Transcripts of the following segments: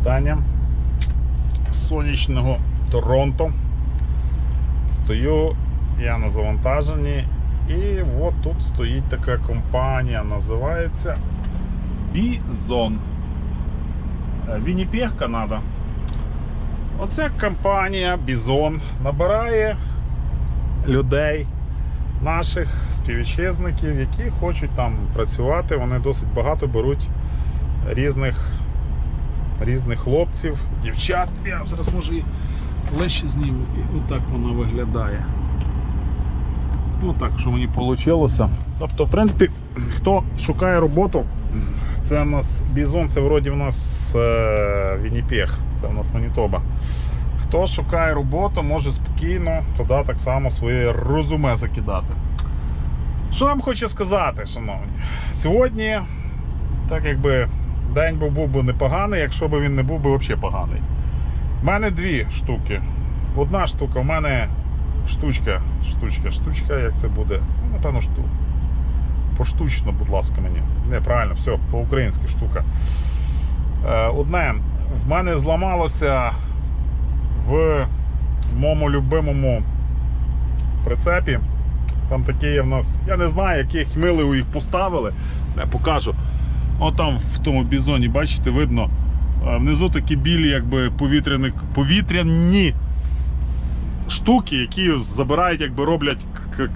вітання сонячного Торонто. Стою я на завантаженні, і от тут стоїть така компанія, називається Bison. Е, Вінніпег, Канада. Оця компанія Bison набирає людей, наших співвітчизників, які хочуть там працювати. Вони досить багато беруть різних, різних хлопців, дівчат. Я зараз може і ближче зніму. І отак вона виглядає. Отак, що мені вийшло. Тобто, в принципі, хто шукає роботу, це у нас Бізон, це вроді в нас е, Вінніпег, це у нас Манітоба. Хто шукає роботу, може спокійно туди так само своє розуме закидати. Що вам хочу сказати, шановні? Сьогодні, так якби день був, був би непоганий, якщо б він не був би взагалі поганий. У мене дві штуки. Одна штука, в мене штучка, штучка, штучка, як це буде? Ну, напевно, штука. Поштучно, будь ласка, мені. Не, правильно, все, по-українськи штука. Е, Одне, в мене зламалося в моєму любимому прицепі. Там такі є в нас, я не знаю, яких милих їх поставили. Я покажу. От там в тому бізоні, бачите, видно. е, Внизу такі білі, якби повітряні, повітряні штуки, які забирають, якби роблять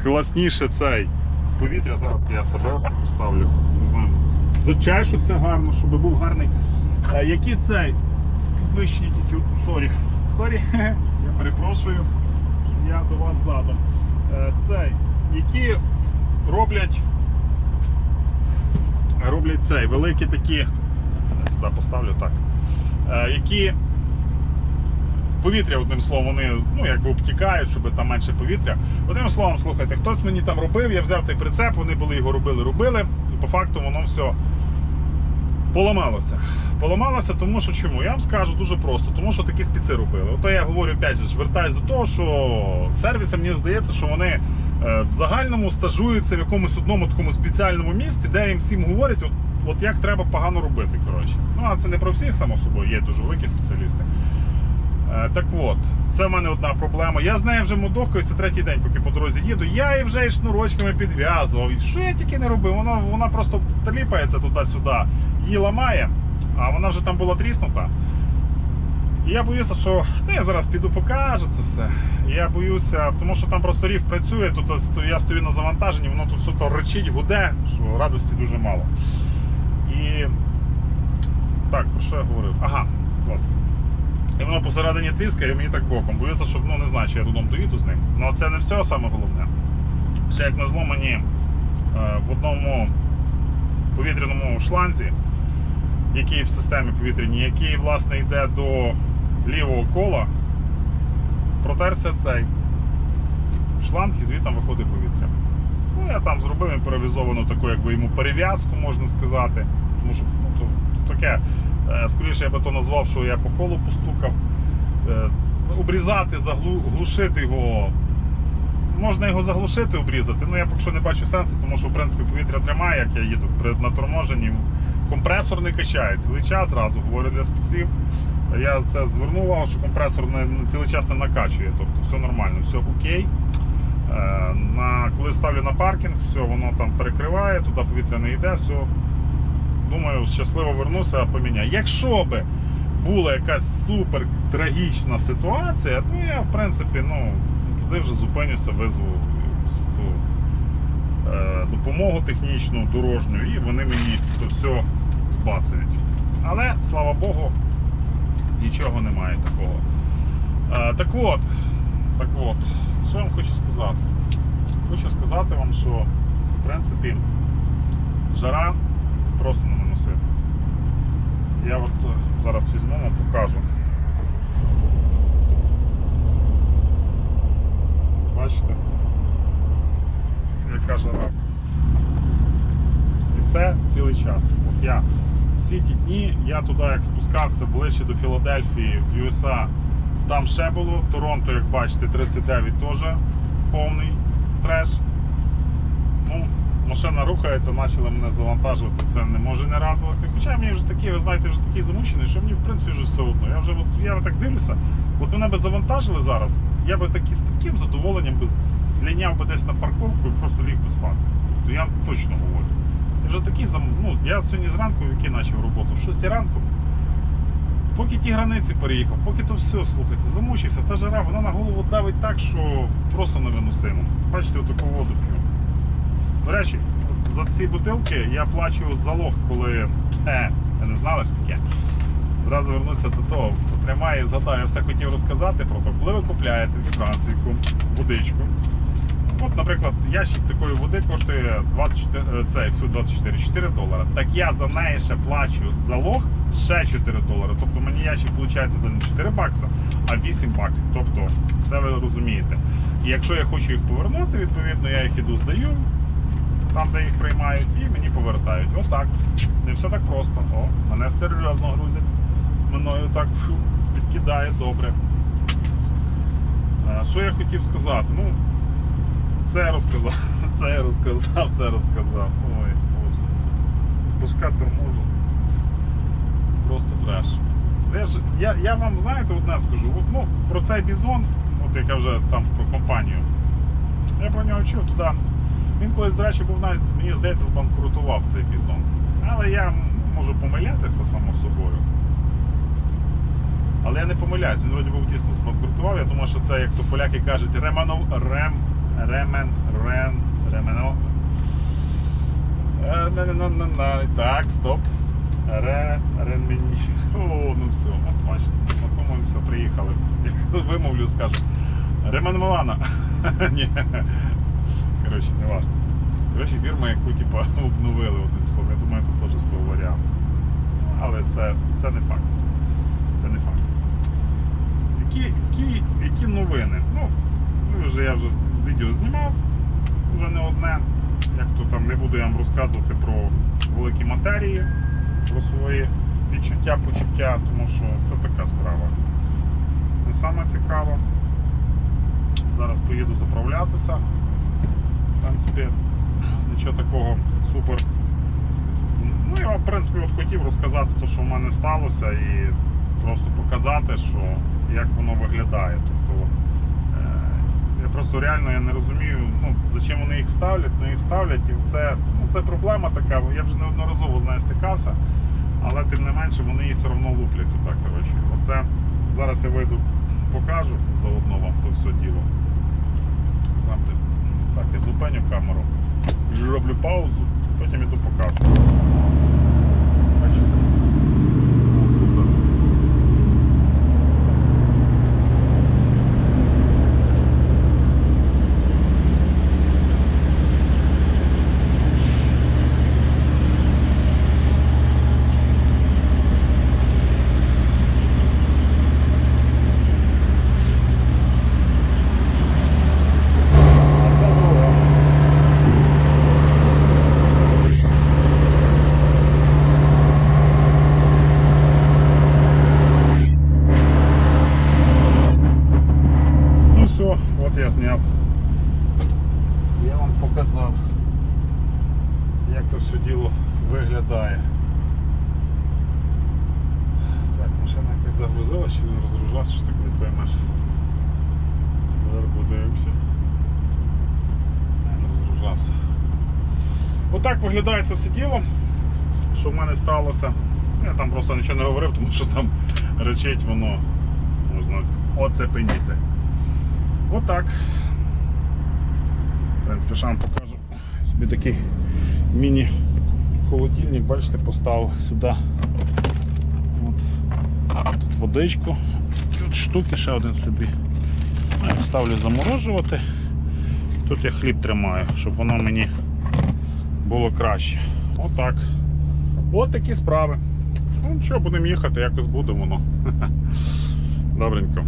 класніше цей повітря. Зараз я себе поставлю. Не знаю. Зачешуся гарно, щоб був гарний. Е, Які цей? Підвищені тютю. Сорі. Сорі. Я перепрошую. Я до вас задом. Е, Цей, які роблять. Роблять цей великі такі. Я сюди поставлю так. Е, Які повітря, одним словом, вони ну, якби обтікають, щоб там менше повітря. Одним словом, слухайте, хтось мені там робив, я взяв той прицеп, вони були його робили, робили, і по факту воно все поламалося. Поламалося, тому що чому? Я вам скажу дуже просто, тому що такі спіци робили. Ото я говорю, опять же, вертаюсь до того, що сервіси, мені здається, що вони е, в загальному стажуються в якомусь одному такому спеціальному місці, де їм всім говорять, от, от як треба погано робити. коротше. Ну, а це не про всіх, само собою, є дуже великі спеціалісти. Е, Так от, це в мене одна проблема. Я з нею вже мудохкою, це третій день, поки по дорозі їду. Я її вже і шнурочками підв'язував. І що я тільки не робив? Вона, вона просто таліпається туди-сюди, її ламає, а вона вже там була тріснута. І я боюся, що та я зараз піду покажу це все. Я боюся, тому що там просто рів працює, тут я стою на завантаженні, воно тут суто речить, гуде, що радості дуже мало. І так, про що я говорив? Ага, от. І воно посередині тріскає, і мені так боком. Боюся, що ну не знаю, чи я додому доїду з ним. Ну це не все саме головне. Ще як на зло мені е, в одному повітряному шланзі, який в системі повітряній, який власне йде до лівого кола, протерся цей шланг і звідти виходить повітря. Ну, я там зробив їм перевізовану таку, якби йому перев'язку, можна сказати. Тому що ну, то, таке. Е, Скоріше я би то назвав, що я по колу постукав. Е, Обрізати, заглушити його. Можна його заглушити, обрізати. Ну я поки що не бачу сенсу, тому що в принципі повітря тримає, як я їду при наторможенні. Компресор не качає цілий час, зразу говорю для спеців. Я це звернув увагу, що компресор не, цілий час не накачує, тобто все нормально, все окей. Е, На, коли ставлю на паркінг, все воно там перекриває, туди повітря не йде, все. Думаю, щасливо вернуся, поміняю. Якщо би була якась супер трагічна ситуація, то я, в принципі, ну, туди вже зупинюся, визву ту, е, допомогу технічну, дорожню, і вони мені то все збацають. Але, слава Богу, нічого немає такого. Е, так от, так от, що я вам хочу сказати? Хочу сказати вам, що в принципі жара просто не наносить. Я от е, зараз візьму вам покажу. Бачите? Яка жара. І це цілий час. От я всі ті дні, я туди як спускався ближче до Філадельфії, в USA, там ще було. Торонто, як бачите, 39 теж повний треш. Ну, машина рухається, почали мене завантажувати, це не може не радувати. Хоча мені вже такі, ви знаєте, вже такий замучений, що мені в принципі вже все одно. Я вже от, я так дивлюся, от мене би завантажили зараз, я би такі, з таким задоволенням би зліняв би десь на парковку і просто ліг би спати. Тобто я точно говорю. Я вже зам... ну, я сьогодні зранку, який почав роботу, в 6 ранку. Поки ті границі переїхав, поки то все, слухайте, замучився, та жара, вона на голову давить так, що просто невиносимо. Бачите, отаку воду п'ю. До речі, за ці бутилки я плачу залог, коли. Е, ви не знали що таке? Зразу вернуся до того, потримаю і згадаю, я все хотів розказати про те, коли ви купляєте франційку, водичку. От, наприклад, ящик такої води коштує 24, е, цей, фу, 24 4 долара. Так я за неї ще плачу залог ще 4 долари. Тобто мені ящик виходить за не 4 бакса, а 8 баксів. Тобто, це ви розумієте. І якщо я хочу їх повернути, відповідно я їх іду здаю, там, де їх приймають, і мені повертають. Отак. Не все так просто. О, мене серйозно грузять. Мною так фу, відкидає добре. Е, Що я хотів сказати? Ну, це я розказав, це розказав, це розказав. Ой, боже. Башка торможу. Це просто треш. Я, ж, я, я вам, знаєте, одне скажу, от, ну, про цей бізон, от як я вже там про компанію. Я про нього чув туди. Він колись, до речі, був навіть, мені здається, збанкрутував цей бізон. Але я можу помилятися само собою. Але я не помиляюся, він вроді був дійсно збанкрутував. Я думаю, що це, як то поляки кажуть, ременов, рем, ремен, рен, ремено. Е. Так, стоп. Ре, ремені. О, ну все, от бачите, тому все, приїхали. Як вимовлю, скажу. Ремен Милана. Ні. Коротше, не важно. Коротше, фірма, яку типу, обновили одним словом. Я думаю, тут теж з того варіанту. Але це, це не факт. Це не факт. Які, які, які новини? Ну, ну, вже я вже відео знімав, вже не одне. Як то там не буду я вам розказувати про великі матерії, про свої відчуття, почуття, тому що це така справа. Не саме цікаво. Зараз поїду заправлятися. В принципі, нічого такого супер. Ну, я, в принципі, от хотів розказати те, що в мене сталося, і просто показати, що як воно виглядає. Тобто, просто реально я не розумію, ну, зачем вони їх ставлять, ну їх ставлять, і це, ну, це проблема така. Я вже неодноразово з нею стикався, але тим не менше вони її все одно луплять туди. Коротше. Оце зараз я вийду, покажу заодно вам то все діло. Там, так, я зупиню камеру, роблю паузу, потім іду покажу. Бачите? Отут. А це друга. Ну от я зняв. Я вам показав, як то все діло виглядає. Так, машина якась загрузилась чи не розгружалась, що так не поймеш. Зараз подивимося. Не розгружався. Отак виглядає це все діло, що в мене сталося. Я там просто нічого не говорив, тому що там речить воно можна оцепеніти. Отак. В принципі, ще покажу. Собі такий міні-холодильник, бачите, поставив сюди. От. Тут водичку. Тут штуки ще один собі. Ну, Я ставлю заморожувати. Тут я хліб тримаю, щоб воно мені було краще. Отак. От такі справи. Ну нічого, будемо їхати, якось буде воно. Добренько.